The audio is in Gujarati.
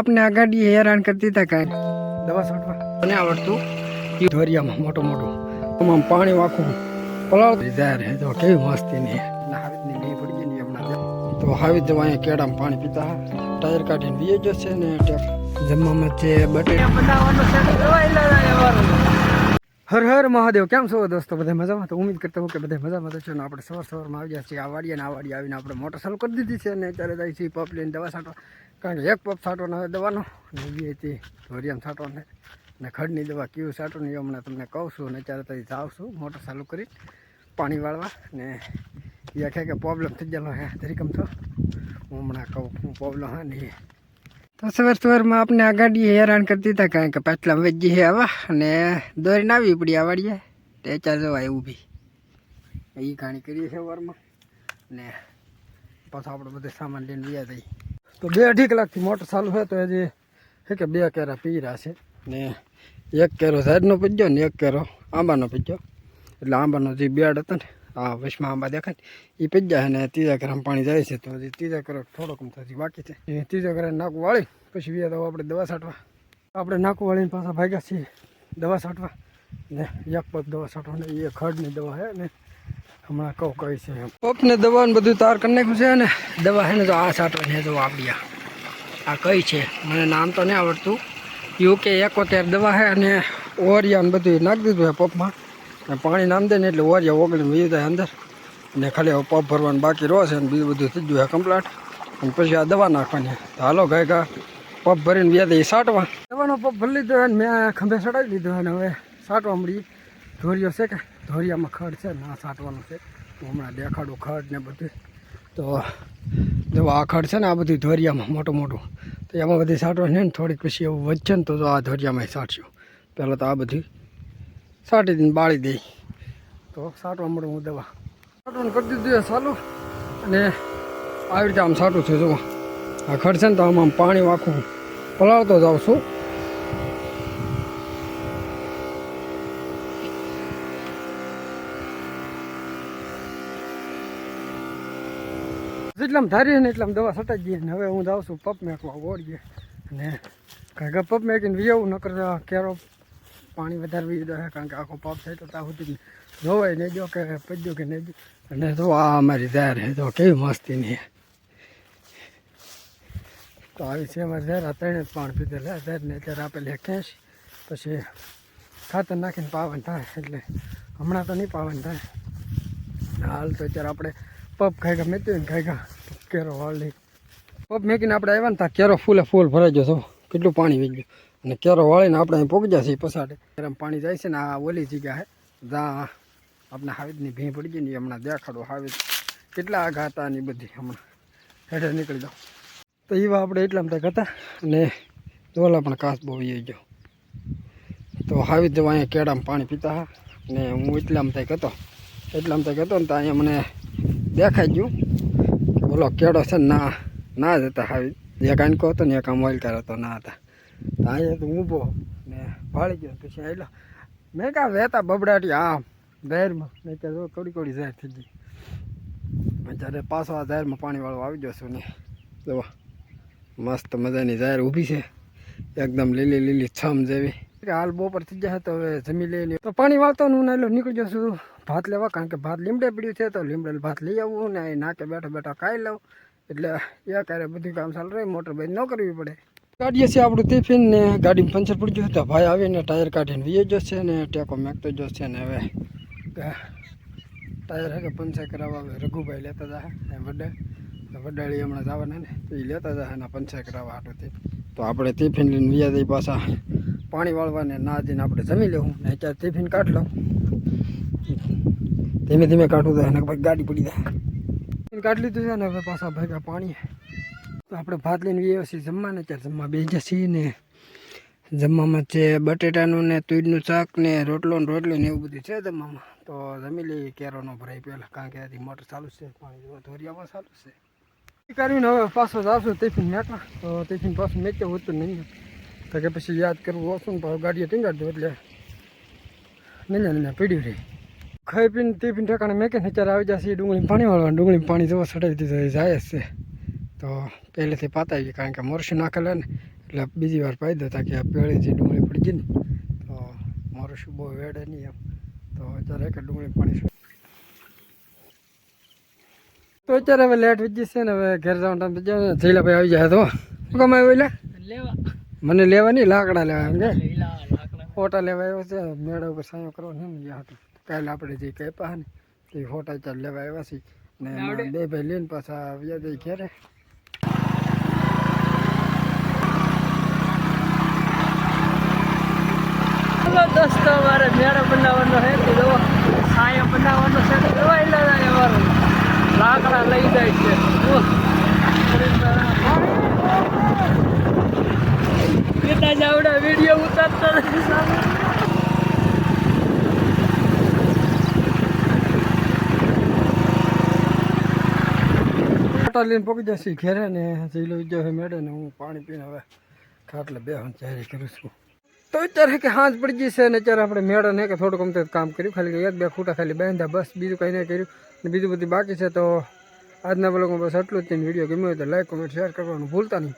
આપને આ ગાડી હેરાન કરતી હતા કાંઈ. દવા છાંટવા. મને આવડતું? એ ધોરિયામાં મોટો મોટો. આમાં પાણી વાંખું. પલાવ. જાય તો કેવી મસ્તી નહીં ના હાવિતની ડી પડી ગઈ હમણાં તો. હાવિત જવા અહીંયા કેળામાં પાણી પીતા ટાયર કાઢીને બીજો છે ને જમવામાં છે બટેટા. બનાવવાનું છે હર હર મહાદેવ, કેમ છો દોસ્તો? બધા મજામાં? તો ઉમેદ કરતા હું કે બધા મજામાં તો છે ને આપણે સવાર સવારમાં આવી ગયા છીએ આ વાડીએ આ વાડીએ આવીને આપણે મોટર ચાલુ કરી દીધી છે ને અત્યારે જાય છીએ પપ લઈને દવા છાંટવા. કારણ કે એક પપ છાંટવાનો હવે દવાનો ને બી હતી ધોરિયામ છાંટવાને. ને ખડની દવા કેવું છાંટવાનું એ હમણાં તમને કહું છું અને અત્યારે ત્યાં જાઉં છું મોટર ચાલુ કરી પાણી વાળવા ને એ કહે કે પ્રોબ્લેમ થઈ ગયેલો હે. ધરીકમ તો હું હમણાં કહું, હું પ્રોબ્લેમ હા નહીં તો સવાર સવારમાં આપણે આ ગાડી હેરાન કરતી હતા કારણ કે પાછલા વેચી છે આવા અને દોરીને આવી પડી આવાડીએ વાડીએ. તે ચાર જવા એવું બી એ ઘાણી કરીએ સવારમાં. ને પાછો આપણે બધો સામાન લઈને વ્યા થઈ તો બે અઢી કલાકથી મોટર ચાલુ છે તો હજી હે કે બે કેરા પી રહ્યા છે. ને એક કેરો સાઈડનો પીજો ને એક કેરો આંબાનો પીજો એટલે આંબાનો જે બેડ હતો ને આ વચમાં આંબા દેખાય એ પી જાય અને ત્રીજા ગ્રામ પાણી જાય છે. તો હજી ત્રીજા કરો થોડોક થતી બાકી છે. એ ત્રીજા ઘરે નાકું વાળી, પછી બીજા તો આપણે દવા છાંટવા. આપણે નાકું વાળીને પાછા ભાગ્યા છીએ. દવા છાંટવા. ને એક પગ દવા છાંટવા ને એ ખડની દવા છે ને હમણાં કહું કહી છે પપને દવા ને બધું તાર કરી નાખ્યું છે ને દવા છે ને તો આ છાંટવાની તો આપણી આ. આ કઈ છે? મને નામ તો નહીં આવડતું. યુકે એકોતેર દવા છે અને ઓરિયા ને બધું નાખી દીધું છે પપમાં ને પાણી નામ દે ને એટલે ઓરિયા ઓગળીને વી જાય અંદર. ને ખાલી હવે પગ ભરવાનું બાકી રહો છે ને બીજું બધું થઈ ગયું છે કમ્પ્લીટ. અને પછી આ દવા નાખવાની. તો હાલો ગાય ગા, પગ ભરીને વ્યા દઈ સાટવા. દવાનો પગ ભરી લીધો અને મેં ખંભે સડાવી લીધો અને હવે સાટવા મળી. ધોરિયો છે કે, ધોરિયામાં ખડ છે ને સાટવાનું છે. હું હમણાં દેખાડું ખડ ને બધું. તો જો આ ખડ છે ને આ બધું ધોરિયામાં, મોટું મોટું. તો એમાં બધી સાટવાની ને થોડીક પછી એવું વધશે ને તો આ ધોરિયામાં સાટશું. પહેલાં તો આ બધી સાટી દઈને બાળી દઈ તો સાટવા મળું હું દવા. સાટવાનું કરી દીધું ચાલુ અને આવી રીતે આમ સાટું છે જો આ ખર્ચે ને તો આમ આમ પાણી આખું પલાળતો જાઉં છું. જેટલામાં ધારીએ ને એટલામ દવા છટાઈ દઈએ ને હવે હું જાઉં છું પપ મેકવા, ઓળીએ. અને કાંઈ પપ મેકીને વિયાવું ન કરતા કેરો પાણી વધારે વી દે કારણ કે આખો પપ થાય તો ત્યાં સુધી જોવાય નહીં જો કે પજ્યો કે નહીં અને જો આ અમારી ઝેર છે તો કેવી મસ્તી નહીં તો આવી છે અમારી ઝેર આ ત્રણે જ પાણી પીધેલા જાહેરને અત્યારે આપેલી ખેંચ પછી ખાતર નાખીને પાવન થાય, એટલે હમણાં તો નહીં પાવન થાય. હાલ તો અત્યારે આપણે પપ ખાઈ ગયા મેં ખાઈ ગયા કેરો વાળી પપ મેકીને આપણે આવ્યા ને ત્યાં કેરો ફૂલે ફૂલ ભરાઈ ગયો તો. કેટલું પાણી વી ગયું? અને કેરો વાળીને આપણે અહીં પહોંચી જશે પછાડે. ગરમ પાણી જાય છે ને આ ઓલી જગ્યા છે જ્યાં આપણે હાવેદની ભીં પડી ગઈ ને હમણાં દેખાડો હાવેદ. કેટલા આઘા હતા ને બધી હમણાં. હેઠળ નીકળી જાઓ. તો એવા આપણે એટલા તક હતા અને દોલા પણ કાસ બહુ એ ગયો. તો હાવી જવા અહીંયા કેળામાં પાણી પીતા હા ને હું એટલામાં તક હતો. એટલામાં થાય હતો ને તો અહીંયા મને દેખાઈ ગયું. બોલો, કેળો છે ને ના ના જ હતા હાવી એક આંકો હતો ને એક આમ વાઇલકાર હતો ના હતા. તો અહીંયા તો ઊભો ને ભાળી ગયો, પછી આવેલો મેં કાં વહેતા બબડાટી, આમ ઝાહેરમાં મેં કહે જો કોડી કડી ઝાહેર થઈ ગઈ. જ્યારે પાછો આ ઝાહેરમાં પાણીવાળો આવી જશો ને. જો મસ્ત મજાની ઝેર ઊભી છે. એકદમ લીલી લીલી છમ જેવી. હાલ બપોર થઈ જાય તો હવે જમી લઈને તો પાણી વાળતો હું નાયલો નીકળી જશું ભાત લેવા, કારણ કે ભાત લીમડે પડ્યું છે, તો લીમડે ભાત લઈ આવું ને નાકે બેઠા બેઠા ખાઈ લઉં. એટલે યા ક્યારે બધું કામ ચાલુ રહે મોટર બંધ ન કરવી પડે. કાઢીએ છીએ આપણું ટિફિન ને ગાડીમાં પંચર પડી ગયું તો ભાઈ આવીને ટાયર કાઢીને વીએ જશે ને ટેકો મેકતો જશે ને હવે ટાયર હે પંચર કરાવવા હવે રઘુભાઈ લેતા જાય વડે. વડાળી હમણાં જવાના ને તો એ લેતા જાય એના પંચર કરાવવા હાટોથી. તો આપણે ટિફિન લઈને વીયા દઈ પાછા. પાણી વાળવાને ના જઈને આપણે જમી લેવું. ને અત્યારે ટિફિન કાઢ લઉં. ધીમે ધીમે કાઢવું તો ને પછી ગાડી પડી જાય. કાઢી લીધું છે ને હવે પાછા ભેગા પાણી તો આપણે ભાત લઈને છીએ જમવાને. અત્યારે જમવા બે જશે ને જમવામાં છે બટેટાનું ને તુરનું શાક ને રોટલો ને રોટલી ને એવું બધું છે જમવામાં. તો જમી લઈએ કેરોનો ભરાય પહેલાં, કારણ કે આથી મોટર ચાલુ છે, પાણી ધોરિયામાં ચાલુ છે. કરીને હવે પાછો આવશું ટિફિન મેકવા તો ટિફિન પાછું મેક્યો હોતું નહીં. તો કે પછી યાદ કરવું ઓછું ને પાછું ગાડીએ ટીંગાડી દો એટલે. નહીં નહીં પીડ્યું રહી ખાઈ પીને ટિફિન ઠેકાણે મેકે ને અત્યારે આવી જશે ડુંગળી પાણી વાળવા ડુંગળી પાણી જોવા ચડાવી દીધું એ જાય જ છે તો પહેલેથી પાતાવી કારણ કે મોરસું નાખેલા ને એટલે બીજી વાર પાઈ દો તાકે આ પેળીથી ડુંગળી પડી ગઈ ને તો મારું શું બહુ વેડે નહીં એમ તો અત્યારે એક જ ડુંગળી પાણી છે. તો અત્યારે હવે લેટ વીજી છે ને હવે ઘેર જવાનું ટાઈમ થઈ જાય થયેલા ભાઈ આવી જાય તો શું કામ આવ્યો એટલે લેવા મને લેવા નહીં લાકડા લેવા એમ કે લીલા લાકડા ફોટા લેવા આવ્યો છે મેળા ઉપર સાયો કરવો ને એમ ગયા હતું કાલે આપણે જે પા ને એ ફોટા ચાલ લેવા આવ્યા છીએ. ને બે ભાઈ લઈને પાછા આવ્યા જઈ ઘેરે. દોસ્તો મારે મેળો બનાવવાનો છે. તો સાયો બનાવવાનો છે. તો એવા એટલે જાય અમારો લાકડા લઈ જાય છે જો. પિતા જાવડા વીડિયો ઉતારતો નથી સામે. ફોટા લઈને પગી જશે ઘેરે ને જીલો વિજય હોય મેળે ને હું પાણી પીને હવે ખાટલે બેહવાની તૈયારી કરું છું. તો અત્યારે કે હાથ પડી ગઈ છે ને અત્યારે આપણે મેળો ને કે થોડુંક અમતે કામ કર્યું, ખાલી એક બે ખૂટા ખાલી બાંધ્યા, બસ બીજું કંઈ નહીં કર્યું. ને બીજું બધું બાકી છે તો આજના બ્લોગમાં બસ આટલું જ. વીડિયો ગમ્યો હોય તો લાઈક કોમેન્ટ શેર કરવાનું ભૂલતા નહીં.